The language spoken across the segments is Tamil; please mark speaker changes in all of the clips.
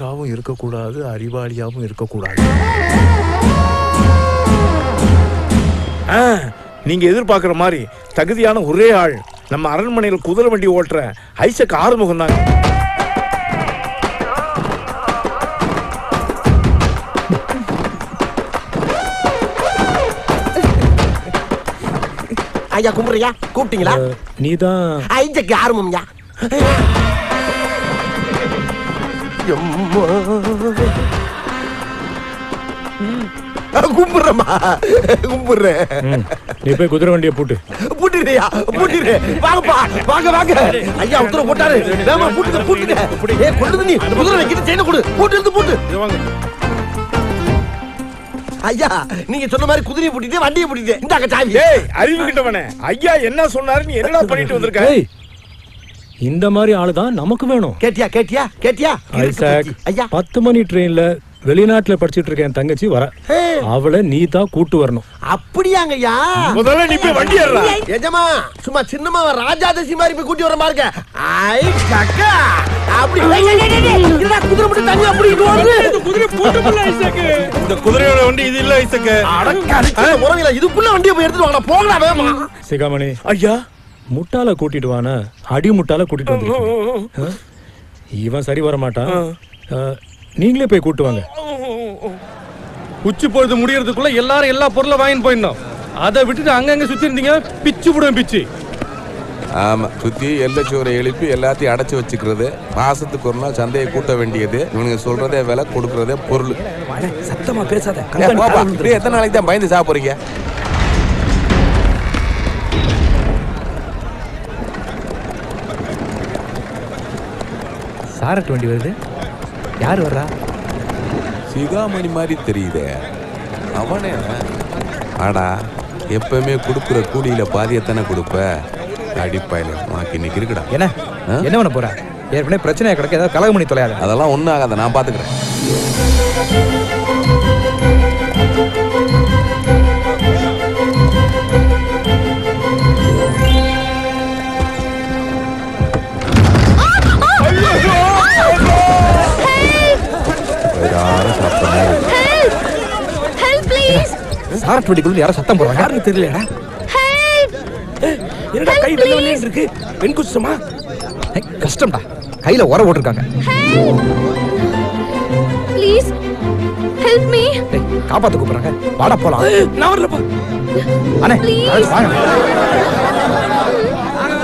Speaker 1: அழகாவும் இருக்கக்கூடாது அறிவாளியாவும் இருக்கக்கூடாது. ஆ, நீங்க எதிர்பார்க்குற மாதிரி தகுதியான ஒரே ஆள் நம்ம அரண்மனையில் குதிரை வண்டி ஓட்டுற ஐசக் ஆறுமுகம் தாங்க
Speaker 2: ஐயா கும்பிடுறியா? கூப்பிட்டீங்களா?
Speaker 1: நீதான்
Speaker 2: ஐஜக்கு ஆரம்பம்யா எம்மா. ஆ, கும்பிடுறேம்மா. கும்பிடுறேன்.
Speaker 1: நீ போய் குதிரை வண்டியை போட்டு.
Speaker 2: பூட்டிடுறியா பூட்டிடு வாங்கப்பா. வாங்க வாங்க. ஐயா உத்தரவு போட்டாரு. வேமா பூட்டுங்க பூட்டுங்க. ஏ கொண்டு நீ குதிரை வைக்கிட்டு செயின கொடு. பூட்டு எடுத்து பூட்டு. ஐயா நீங்க சொன்ன மாதிரி குதிரையை பூட்டிட்டு வண்டியை பூட்டிட்டு இந்தாங்க சாவி.
Speaker 1: ஏய் அறிவு கிட்டவனே. ஐயா என்ன சொன்னாரு நீ என்னடா பண்ணிட்டு வந்திருக்க?
Speaker 3: இந்த மாதிரி ஆளு தான் நமக்கு வேணும்.
Speaker 2: கேட்டியா கேட்டியா கேட்டியா?
Speaker 3: ஐசாக்
Speaker 2: ஐயா.
Speaker 3: பத்து மணி ட்ரெயின்ல வெளிநாட்டுல படிச்சிட்டு இருக்கேன் என் தங்கச்சி வர. அவளை நீ தான் கூட்டு வரணும்.
Speaker 2: அப்படியாங்க ஐயா
Speaker 1: முதல்ல நீ போய் வண்டி ஏறா
Speaker 2: எஜமா சும்மா சின்னமா ராஜாதசி மாதிரி போய் கூட்டி வர பாருங்க. ஐ கக்கா அப்படி. என்னடா குதிரை மட்டும் தனியா அப்படி ஓடுது
Speaker 1: குதிரை போட்டு ஐசக்கு. இந்த குதிரையோட வண்டி இது இல்ல ஐசக்கு.
Speaker 2: அடக்க முறையில இதுக்குள்ள வண்டியை போய் எடுத்துட்டு வாங்க போங்கடா வேமா
Speaker 3: சிகாமணி.
Speaker 1: ஐயா.
Speaker 3: முட்டால கூட்டிட்டு வான அடி முட்டால கூட்டிட்டு வந்து இவன் சரி வர மாட்டான். நீங்களே போய் கூட்டு வாங்க.
Speaker 4: உச்சி பொழுது முடியறதுக்குள்ள எல்லாரும் எல்லா பொருளும் வாங்கிட்டு போயிடணும். அதை விட்டுட்டு அங்கங்க சுத்தி இருந்தீங்க பிச்சு விடுவேன் பிச்சு.
Speaker 5: ஆமா சுத்தி எல்லச்சோரை எழுப்பி எல்லாத்தையும் அடைச்சு வச்சுக்கிறது. மாசத்துக்கு ஒரு நாள் சந்தையை கூட்ட வேண்டியது. இவனுங்க சொல்றதே விலை கொடுக்கறதே பொருள்.
Speaker 6: சத்தமா பேசாத.
Speaker 5: எத்தனை நாளைக்கு தான் பயந்து சாப்பிடுறீங்க?
Speaker 6: சாரட்டு வண்டி வருது? யார் வர்றா?
Speaker 5: சிகாமணி மாதிரி தெரியுதே. அவனே. ஆடா எப்பவுமே கொடுக்குற கூலியில பாதியத்தானே கொடுப்ப? அடிப்பாயில உனக்கு இன்னைக்கு இருக்குடா.
Speaker 6: என்ன? என்ன பண்ண போற? ஏற்கனவே பிரச்சனையா கிடக்க ஏதாவது கலகம் பண்ணி தொலையாத.
Speaker 5: அதெல்லாம் ஒன்றும் ஆகாத நான் பாத்துக்கிறேன்.
Speaker 6: சாரட்டு வண்டிக்குள்ள யாரோ சத்தம் போடுறாங்க யாருன்னு தெரியலடா
Speaker 7: ஹெல்ப்
Speaker 6: என்னடா கை வெள்ள வெள்ளேன்னு இருக்கு? பெண் குச்சமா கஷ்டம்டா. கையில உர போட்டிருக்காங்க.
Speaker 7: ப்ளீஸ் ஹெல்ப் மீ
Speaker 6: டேய், காப்பாத்த கூப்பிடுறாங்க. வாடா போலாம்.
Speaker 4: நான் வரலப்பா.
Speaker 6: அண்ணே
Speaker 7: Please.
Speaker 6: வாங்க.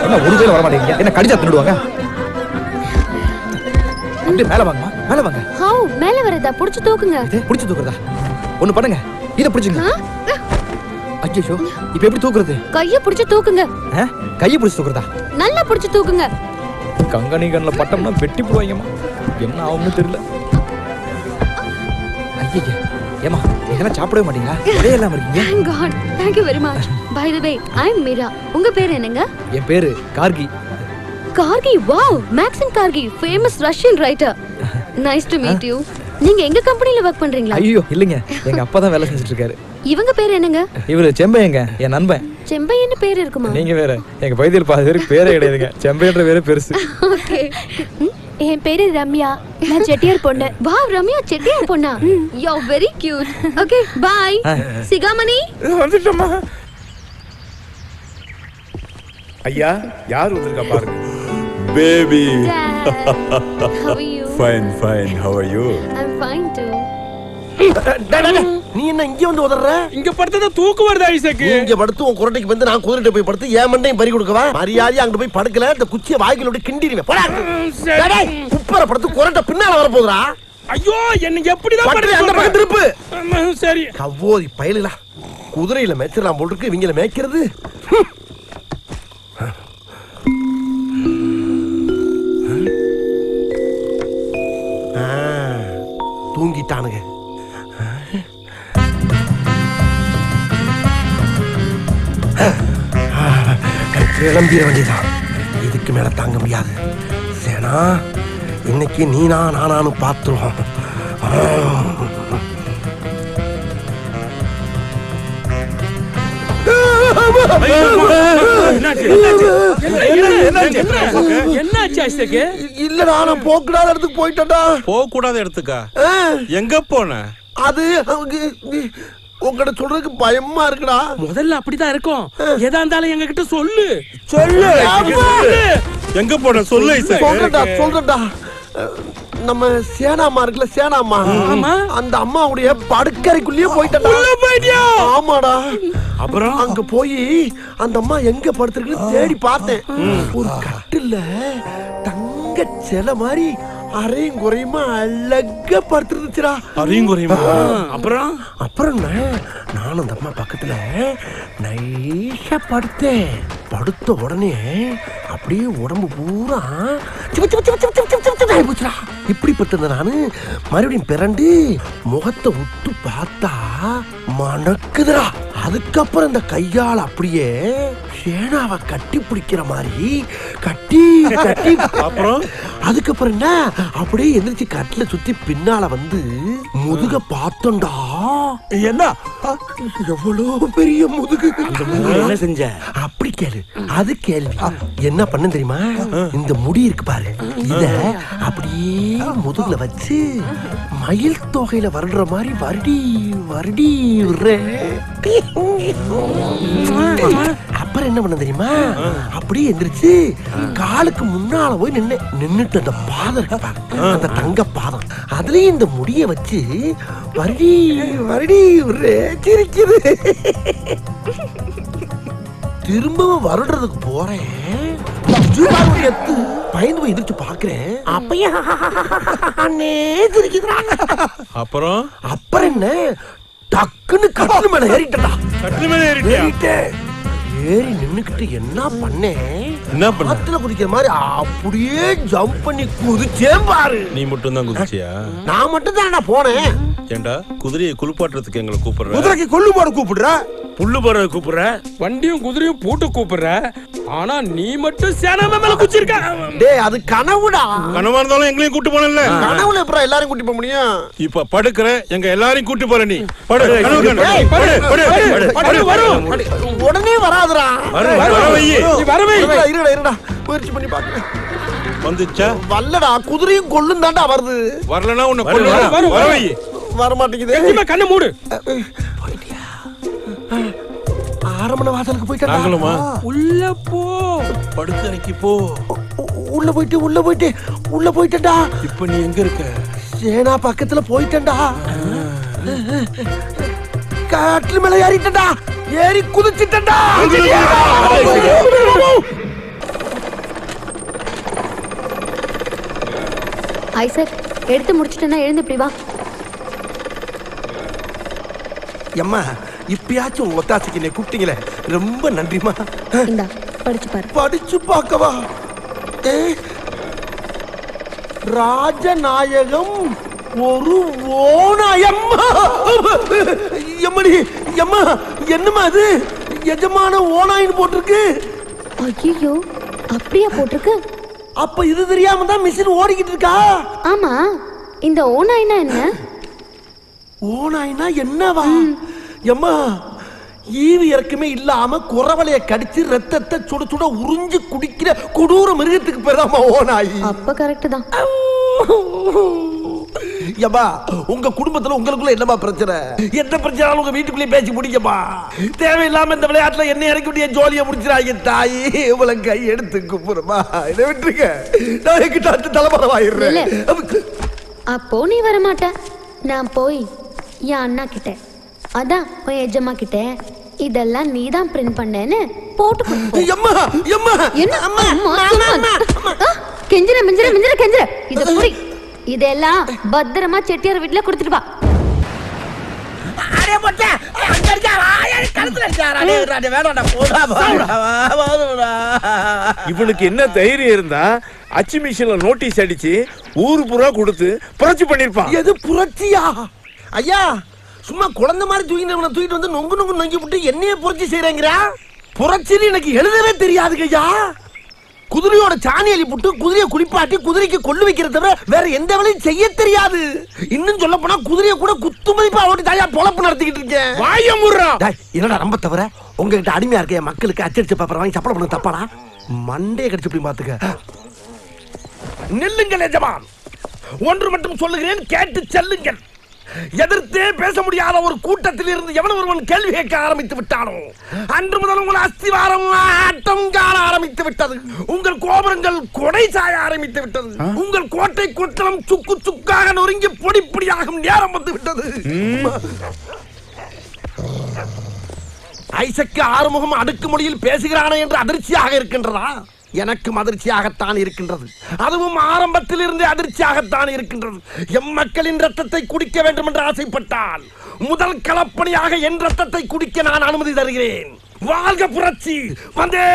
Speaker 6: என்ன ஒரு வர மாட்டேங்க என்ன கடிச்சா தின்னுடுவாங்க அப்படியே மேல வாங்கம்மா. மேல வாங்க.
Speaker 7: ஹவ் மேல வரதா புடிச்சு தூக்குங்க.
Speaker 6: பிடிச்சு தூக்குறதா? ஒண்ணு பண்ணுங்க. இத பிடிச்சுங்க ஐயோ இப்ப எப்படி தூக்குறது?
Speaker 7: கைய புடிச்சு தூக்குங்க?
Speaker 6: கையை பிடிச்சு தூக்குறதா?
Speaker 7: நல்லா புடிச்சு தூக்குங்க.
Speaker 6: கங்கனி கண்ணுல பட்டம்னா வெட்டி போவாங்கம்மா என்ன ஆகும்னு தெரியல. ஐயா ஏமா இதெல்லாம் சாப்பிடவே மாட்டீங்களா? இதே இல்லாம இருக்கீங்க.
Speaker 7: God. Thank you very much. By the way, I'm Mira. உங்க பேர் என்னங்க?
Speaker 6: என் பேரு Gargi.
Speaker 7: Gargi? Wow Maxim Gorky famous Russian writer nice to meet you நீங்க எங்க கம்பெனில ஒர்க் பண்றீங்களா?
Speaker 6: ஐயோ இல்லைங்க. எங்க அப்பா தான் வேலை செஞ்சுட்டு இருக்காரு
Speaker 7: இவங்க பேர் என்னங்க?
Speaker 6: இவரு செம்பையங்க என் நண்பன்.
Speaker 7: செம்பையன்னு பேர் இருக்குமா?
Speaker 6: நீங்க வேற. எங்க பகுதியில் பாதி பேருக்கு பேரே கிடையாதுங்க. செம்பையன்ற பேரே பெருசு.
Speaker 7: ஓகே.
Speaker 8: என் பேரு ரம்யா. நான் செட்டியார் பொண்ணு.
Speaker 7: வாவ் ரம்யா செட்டியார் பொண்ணா? You very cute okay bye Sikamani?
Speaker 1: வந்துட்டோமா ஐயா யார் வந்திருக்கா பாருங்க.
Speaker 9: Baby, Fine, fine. How are you?
Speaker 7: I'm fine too.
Speaker 2: நீ என்ன இங்க வந்து உதற
Speaker 4: இங்க படுத்ததா தூக்கு வருது ஐசக்கு
Speaker 2: இங்க படுத்து உன் குரட்டைக்கு வந்து நான் குதிரைட்ட போய் படுத்து என் மண்டையும் பறி கொடுக்கவா? மரியாதையா அங்க போய் படுக்கல இந்த குச்சியை வாய்க்குள்ள விட்டு கிண்டிடுவேன் போடா. டேய், டேய், குப்பரை படுத்து குரட்டை பின்னால வர போதுடா
Speaker 4: ஐயோ என்ன எப்படிதான் படுக்க
Speaker 2: அந்த? பக்கம் திருப்பு.
Speaker 4: சரி.
Speaker 2: கவ்வோதி பயலுலா குதிரையில மேய்ச்சிடலாம் போல் இருக்கு இவங்கள மேய்க்கிறது. தூங்கிட்டானுங்க. கிளம்பிட வேண்டியதான் இதுக்கு மேல தாங்க முடியாது. சேனா இன்னைக்கு நீனா நானானு பார்த்துருவோம்.
Speaker 6: என்னாச்சு
Speaker 2: இல்லடா நான் போக்கூடாத இடத்துக்கு போயிட்டேன்டா.
Speaker 5: போக கூடாத இடத்துக்கா எங்க போன?
Speaker 2: அது உங்ககிட்ட சொல்றதுக்கு பயமா இருக்குடா.
Speaker 6: முதல்ல அப்படிதான் இருக்கும். எதா இருந்தாலும் எங்க கிட்ட சொல்லு.
Speaker 2: சொல்லு.
Speaker 5: எங்க போன? சொல்லு
Speaker 2: சொல்றேன்டா அஹ், நம்ம சேனாமா இருக்குல்ல சேனாமா. அந்த அம்மாவுடைய படுக்கறைக்குள்ளேயே போயிட்டா ஆமாடா. அப்புறம்? அங்க போய் அந்த அம்மா எங்க படுத்திருக்குன்னு தேடி பார்த்தேன். ஒரு கட்டில்ல தங்க சிலை மாதிரி அரையும் குறையுமா அழகா படுத்துருந்துச்சுடா.
Speaker 5: அரையும் குறையுமா?
Speaker 2: அப்புறம்? அப்புறம்? நானும் அந்த அம்மா பக்கத்துல நைஸா படுத்தேன். படுத்த உடனே அப்படியே உடம்பு பூரா போச்சுடா. இப்படி பட்டிருந்த நானு மறுபடியும் பிறண்டு முகத்தை உத்து பார்த்தா மணக்குதுடா. அதுக்கப்புறம் இந்த கையால அப்படியே சேனாவை கட்டி பிடிக்கிற மாதிரி கட்டி கட்டி அப்புறம்? அதுக்கப்புறம் என்ன? அப்படியே எந்திரிச்சு கட்டில சுத்தி பின்னால வந்து முதுக பார்த்தோம்டா. என்ன? எவ்வளவு பெரிய முதுகு.
Speaker 1: என்ன செஞ்ச?
Speaker 2: அப்படி கேளு. அது கேள்வி. என்ன பண்ண தெரியுமா? இந்த முடி இருக்கு பாரு. இத அப்படியே முதுகுல வச்சு மயில் தொகையில வருடுற மாதிரி வருடி வருடி விடுறேன். அப்புறம் என்ன பண்ண தெரியுமா? அப்படியே எந்திரிச்சு காலுக்கு முன்னால போய் நின்னு நின்னுட்டு அந்த பாதம் அந்த தங்க பாதம். அதுலயும் இந்த முடிய வச்சு வருடி வருடி சிரிக்குது. திரும்பவும் வருடுறதுக்கு போறேன். பயந்து போய் எதிர்த்து பாக்குறேன் அப்பயே.
Speaker 5: அப்புறம்?
Speaker 2: அப்புறம் என்ன? டக்குன்னு கட்டில் மேல ஏறிட்டா
Speaker 5: கட்டில் மேல
Speaker 2: ஏறிட்டேன் ஏறி நின்னுக்கிட்டு என்ன பண்ணேன்
Speaker 5: என்ன பண்ண?
Speaker 2: ஆத்துல குதிக்கிற மாதிரி அப்படியே ஜம்ப் பண்ணி குதிச்சேன் பாரு.
Speaker 5: நீ மட்டும் தான் குதிச்சியா
Speaker 2: நான் மட்டும் தானடா போனேன்.
Speaker 5: ஏண்டா? குதிரையை குளிப்பாட்டுறதுக்கு எங்களை கூப்பிடுற?
Speaker 1: குதிரைக்கு கொள்ளு போட கூப்பிடுற? புல்லு போற கூப்பிடுற?
Speaker 6: வண்டியும் குதிரையும் பூட்டு கூப்பிடுற? ஆனா நீ மட்டும் சேனாம மேல குச்சிருக்க
Speaker 2: டேய் அது கனவுடா.
Speaker 5: கனவா இருந்தாலும் எங்களையும் கூட்டு போனல
Speaker 2: கனவுல எப்பறம் எல்லாரும் கூட்டி போக முடியும்?
Speaker 5: இப்ப படுக்கிற எங்க எல்லாரையும் கூட்டு போற நீ. படு படு, படு, படு, படு.
Speaker 6: வரும்.
Speaker 2: உடனே வராதுடா.
Speaker 5: வரும், வரும், வர வையி.
Speaker 6: நீ வரவே
Speaker 2: இருடா இருடா இருடா. முயற்சி பண்ணி பாக்குறேன்.
Speaker 5: வந்துச்சா?
Speaker 2: வல்லடா குதிரையும் கொள்ளும் தாண்டா வருது.
Speaker 5: வரலனா உன்னை கொல்லுடா.
Speaker 6: வரும்,
Speaker 5: வர
Speaker 2: மாட்டேங்குது
Speaker 6: கண்ணை மூடு.
Speaker 2: போயிட்டியா? ஆரம்பண வாசலுக்கு போயிட்டா
Speaker 5: நாங்களுமா?
Speaker 6: உள்ள போ.
Speaker 5: படுக்கறைக்கு போ.
Speaker 2: உள்ள போயிட்டு உள்ள போயிட்டு உள்ள போயிட்டேன்டா.
Speaker 5: இப்ப நீ எங்க இருக்க?
Speaker 2: சேனா பக்கத்துல போயிட்டேன்டா. காட்டுல மேல ஏறிட்டேன்டா. ஏறி குதிச்சிட்டேன்டா.
Speaker 7: ஐசக் எடுத்து முடிச்சிட்டேன்னா எழுந்து இப்படி வா.
Speaker 2: எம்மா இப்பயாச்சும் உங்க ஒத்தாசைக்கு என்னை கூப்பிட்டீங்களே. ரொம்ப நன்றிமா
Speaker 7: இந்தா படிச்சு பாரு.
Speaker 2: படிச்சு பார்க்கவா. ராஜநாயகம் ஒரு ஓனாயம் எம்மடி எம்மா என்னம்மா அது? எஜமான ஓனாயின்னு போட்டிருக்கு.
Speaker 7: ஐயோ அப்படியா போட்டிருக்கு?
Speaker 2: அப்ப இது தெரியாம தான் மிஷின் ஓடிக்கிட்டு இருக்கா?
Speaker 7: ஆமா இந்த ஓனாய்னா என்ன?
Speaker 2: ஓனாயினா என்னவா? எம்மா ஈவு இறக்குமே இல்லாம குறவலைய கடிச்சு ரத்தத்தை சுட சுட உறிஞ்சு குடிக்கிற கொடூர மிருகத்துக்கு பேராமா ஓனாயி
Speaker 7: அப்ப கரெக்ட் தான்.
Speaker 2: ஏப்பா உங்க குடும்பத்துல உங்களுக்குள்ள என்னமா பிரச்சனை? என்ன பிரச்சனை உங்க வீட்டுக்குள்ளேயே பேசி முடிக்கப்பா தேவையில்லாம இந்த விளையாட்டுல என்ன இறக்கி விட்டு ஜோலியை முடிச்சிடாங்க தாயி. உங்களை கை எடுத்து குப்புறமா இதை விட்டுருங்க. நான் எங்கிட்ட அடுத்த தலைமறைவாயிடுறேன்
Speaker 7: அப்போ நீ வர மாட்ட நான் போய் என் அண்ணா கிட்ட அதான் உன் எஜமா கிட்ட இதெல்லாம் நீ தான் பிரிண்ட் பண்ணேன்னு போட்டு கெஞ்சிர மிஞ்சிர மிஞ்சிர கெஞ்சிர. இத புடி. இதெல்லாம் பத்திரமா செட்டியார் வீட்டுல கொடுத்துட்டு வா.
Speaker 1: இவனுக்கு என்ன தைரியம் இருந்தா அச்சு மிஷின்ல நோட்டீஸ் அடிச்சு ஊரு பூரா கொடுத்து புரட்சி பண்ணிருப்பான்.
Speaker 2: எது புரட்சியா? ஐயா சும்மா குழந்தை மாதிரி தூக்கினவனை தூக்கிட்டு வந்து நொங்கு நொங்கு நொங்கி விட்டு என்னைய புரட்சி செய்யறேங்கிறா? புரட்சின்னு எனக்கு எழுதவே தெரியாதுங்க ஐயா. குதிரையோட சாணி அள்ளி புட்டு குதிரையை குளிப்பாட்டி குதிரைக்கு கொள்ளு வைக்கிறத தவிர வேற எந்த வேலையும் செய்ய தெரியாது. இன்னும் சொல்ல போனா குதிரையை கூட குத்து மதிப்பா ஓட்டி தாயா பொழப்பு நடத்திக்கிட்டு இருக்கேன்.
Speaker 1: வாய
Speaker 2: டேய், என்னடா ரொம்ப தவிர உங்ககிட்ட அடிமையா இருக்க மக்களுக்கு அச்சடிச்ச பேப்பர் வாங்கி சப்பளம் பண்ண தப்பாடா? மண்டே கடிச்சு இப்படி பாத்துக்க
Speaker 1: நில்லுங்கள் எஜமான். ஒன்று மட்டும் சொல்லுகிறேன் கேட்டு செல்லுங்கள். எதிர்த்தே பேச முடியாத ஒரு கூட்டத்தில் இருந்து எவன் ஒருவன் கேள்வி கேட்க ஆரம்பித்து விட்டானோ? அன்று முதல் உங்கள் அஸ்திவாரம் ஆட்டம் காண ஆரம்பித்து விட்டது. உங்கள் கோபுரங்கள் கொடை சாய ஆரம்பித்து விட்டது. உங்கள் கோட்டை குற்றம் சுக்கு சுக்காக நொறுங்கி பொடி பொடியாகும் நேரம் வந்து விட்டது. ஐசக்கு ஆறுமுகம் அடுக்குமொழியில் பேசுகிறானே என்று அதிர்ச்சியாக இருக்கின்றதா? எனக்கும் அதிர்ச்சியாகத்தான் இருக்கின்றது. அதுவும் ஆரம்பத்தில் இருந்தே அதிர்ச்சியாகத்தான் இருக்கின்றது. எம் மக்களின் ரத்தத்தை குடிக்க வேண்டும் என்று ஆசைப்பட்டால் முதல் களப்பணியாக என் ரத்தத்தை குடிக்க நான் அனுமதி தருகிறேன். வாழ்க புரட்சி! வந்தே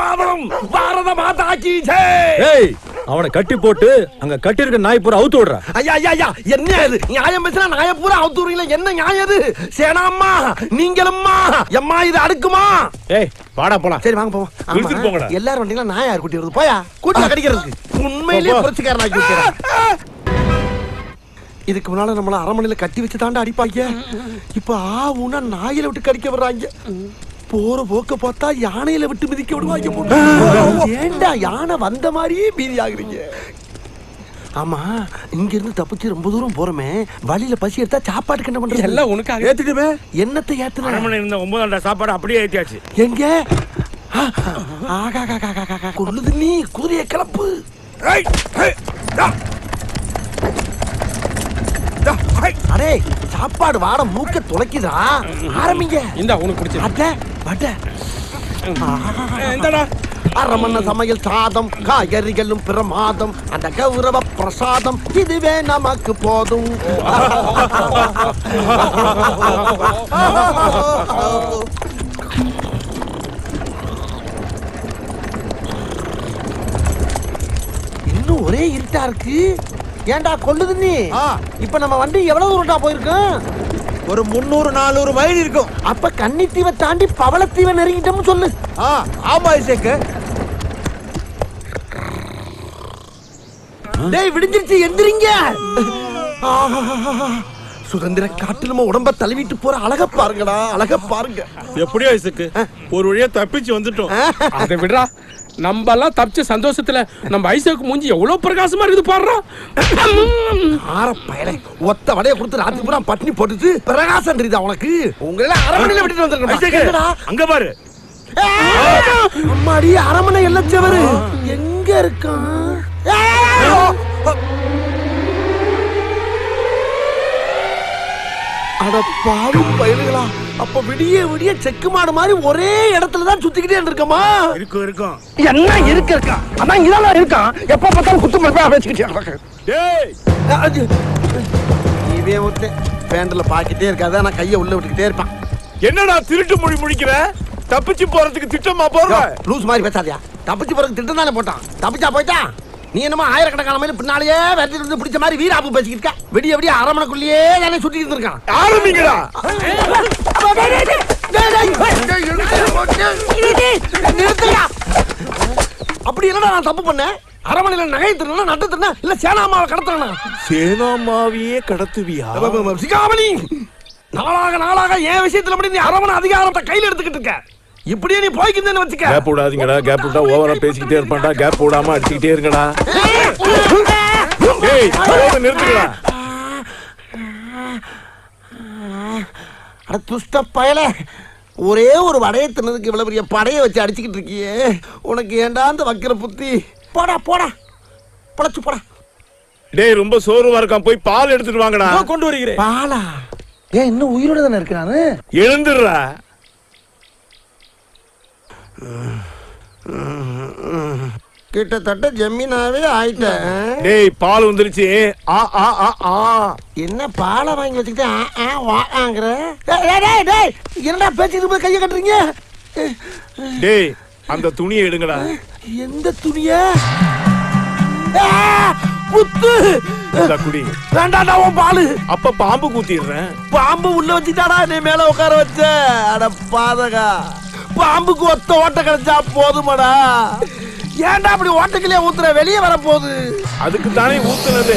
Speaker 1: மாதம் பாரத மாதா கி ஜெய்!
Speaker 3: அவனை கட்டி போட்டு அங்க கட்டி இருக்க நாய் பூரா அவுத்து விடுறா.
Speaker 2: ஐயா ஐயா ஐயா என்ன இது? நியாயம் பேசினா நாய பூரா அவுத்துறீங்களா என்ன நியாயம் இது? சேனாம்மா நீங்களும்மா எம்மா இது அடுக்குமா?
Speaker 1: ஏய் வாடா போலாம்.
Speaker 2: சரி வாங்க போவோம்.
Speaker 1: இழுத்துட்டு போங்கடா.
Speaker 2: எல்லாரும் வந்தீங்களா நாயா குட்டி வருது? போயா? கூட்டில கடிக்கிறதுக்கு. உண்மையிலேயே
Speaker 1: போ, போ.
Speaker 2: புரட்சிக்காரன் ஆக்கி வைக்கிறேன் இதுக்கு முன்னால நம்மள அரமனையில கட்டி வச்சு தாண்டா அடிப்பாங்க இப்ப ஆ உனா நாயில விட்டு கடிக்க வர்றாங்க. போற போக்க பார்த்தா யானையில விட்டு மிதிக்க விடுவாங்க. ஏன்டா யானை வந்த மாதிரியே பீதி ஆகுறீங்க ஆமா இங்க இருந்து தப்பிச்சு ரொம்ப தூரம் போறோமே வழியில பசி எடுத்தா சாப்பாட்டுக்கு என்ன பண்றது
Speaker 4: எல்லாம் உனக்காக
Speaker 2: ஏத்துட்டுமே என்னத்தை ஏத்துன
Speaker 1: இருந்த ஒன்பதாண்டா சாப்பாடு அப்படியே ஏத்தியாச்சு
Speaker 2: எங்க. கொல்லுது நீ குதிரைய கிளப்பு
Speaker 1: ஏய், ஏய், டா. டா, ஏய்.
Speaker 2: அடே சாப்பாடு வாட மூக்க துளைக்குதா ஆரம்பிங்க.
Speaker 4: இந்தா உனக்கு பிடிச்சது
Speaker 2: அட வட.
Speaker 1: இந்தாடா.
Speaker 2: சமையல் சாதம் காய்கறிகளும் பிரமாதம் அந்த கௌரவ பிரசாதம் இதுவே நமக்கு போதும். இன்னும் ஒரே இருட்டா இருக்கு. ஏன்டா கொல்லுது நீ? இப்ப நம்ம வண்டி எவ்வளவு தூரம்டா போயிருக்கோம்
Speaker 6: ஒரு முந்நூறு நானூறு மைல் இருக்கும்.
Speaker 2: அப்ப கன்னித்தீவை தாண்டி பவளத்தீவை நெருங்கிட்டோம்னு சொல்லு.
Speaker 6: ஆ ஆமா ஐசேக்கு
Speaker 2: டேய் விடிஞ்சிருச்சு எந்திரிங்க. சுதந்திர காட்டு நம்ம உடம்ப தழுவிட்டு போற அழக பாருங்கடா அழக பாருங்க.
Speaker 1: எப்படியோ ஐசக்கு ஒரு வழியா தப்பிச்சு வந்துட்டோம்.
Speaker 4: அதை விடுறா. நம்ம எல்லாம் தப்பிச்ச சந்தோஷத்துல நம்ம ஐசாக்கு மூஞ்சி எவ்வளவு பிரகாசமா இருக்குது பாடுறா
Speaker 2: ஆற பயலே. ஒத்த வடைய கொடுத்து ராத்திரி பூரா பட்டினி போட்டுட்டு பிரகாசம் தெரியுதா உனக்கு? உங்களை அரமனையில விட்டுட்டு
Speaker 1: ஐசக்கு,
Speaker 2: வந்திருக்கேன்
Speaker 1: அங்க பாரு.
Speaker 2: அம்மாடி அரமனை எல்லச்சவரு எங்க இருக்கான்? அட பாவி பயலுகளா. அப்ப விடிய விடிய செக்கு மாடு மாதிரி ஒரே இடத்துல தான் சுத்திக்கிட்டே இருக்கமா
Speaker 1: இருக்கும் இருக்கும்.
Speaker 2: என்ன இருக்க இருக்கா? அதான் இதெல்லாம் இருக்கான் எப்ப பார்த்தாலும் குத்து மதிப்பா வச்சுக்கிட்டே
Speaker 1: டேய்!
Speaker 2: இவன் ஒருத்த பேண்டில் பாக்கிட்டே இருக்காது நான் கையை உள்ள விட்டுக்கிட்டே இருப்பான்.
Speaker 1: என்னடா திருட்டு மொழி முடிக்கிற? தப்பிச்சு போறதுக்கு திட்டமா போற
Speaker 2: லூஸ் மாதிரி பேசாதியா. தப்பிச்சு போறதுக்கு திட்டம் தானே போட்டான். தப்பிச்சா போயிட்டான் நீ என்னமோ ஆயிரக்கணக்கான மைல் பின்னாலேயே வெட்டி இருந்து பிடிச்ச மாதிரி வீராப்பு பேசிக்கிட்டு இருக்க. விடிய விடிய அரமனைக்குள்ளேயே தானே சுத்திட்டு இருக்கான்
Speaker 1: ஆரம்பிங்கடா
Speaker 2: அப்படி என்னடா நான் தப்பு பண்ணேன். அரமனையில நகை திருநா நட்டு திருநா இல்ல சேனாமாவை கடத்துறா
Speaker 1: சேனாமாவியே கடத்துவியா?
Speaker 2: சிகாமணி! நாளாக நாளாக என் விஷயத்துல மட்டும் நீ அரமனை அதிகாரத்தை கையில எடுத்துக்கிட்டு இருக்க. இப்படியே நீ போய்க்கிந்தேன்னு வச்சுக்க.
Speaker 1: கேப் விடாதீங்கடா கேப் விட்டா ஓவரா பேசிக்கிட்டே இருப்பான்டா கேப் விடாம அடிச்சுக்கிட்டே இருங்கடா. ஏய் போதை நிறுத்துங்கடா.
Speaker 2: அட துஷ்ட பயல. ஒரே ஒரு வடையை தின்னதுக்கு இவ்வளவு பெரிய படையை வச்சு அடிச்சுக்கிட்டு இருக்கியே. உனக்கு ஏன்டா அந்த வக்கிர புத்தி? போடா போடா. பழச்சு போடா.
Speaker 1: டேய் ரொம்ப சோர்வா இருக்கான். போய் பால் எடுத்துட்டு வாங்கடா.
Speaker 6: கொண்டு வருகிறேன்.
Speaker 2: பாலா? ஏன் இன்னும் உயிரோட தானே இருக்கிறானு
Speaker 1: எழுந்துடுறா.
Speaker 2: கிட்டத்தட்ட ஜமீனாவே ஆயிட்டேன்.
Speaker 1: டேய் பால் வந்துருச்சு. ஆ ஆ ஆ ஆ.
Speaker 2: என்ன பாலை வாங்கி வச்சுக்கிட்டு ஆ, ஆ, வாங்கிற டேய் டேய், டேய் என்னடா பேச்சுட்டு போய் கையை கட்டுறீங்க?
Speaker 1: டேய் அந்த துணியை எடுங்கடா.
Speaker 2: எந்த துணிய? குத்து.
Speaker 1: குடி.
Speaker 2: வேண்டாண்டா உன் பாலு.
Speaker 1: அப்ப பாம்பு கூத்திடுறேன்.
Speaker 2: பாம்பு உள்ள வச்சுட்டாடா நீ மேல உட்கார வச்ச. அட பாதகா. பாம்புக்கு ஒத்த ஓட்ட கிடைச்சா போதுமாடா.
Speaker 1: ஏன்டா அப்படி ஓட்டக்கிலே ஊத்துற? வெளியே வரப்போகுது.
Speaker 2: அதுக்கு தானே ஊத்துனது.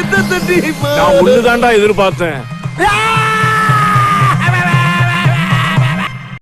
Speaker 1: எந்த தட்டி
Speaker 2: நான் ஒண்ணுதான்டா எதிர்பார்த்தேன்!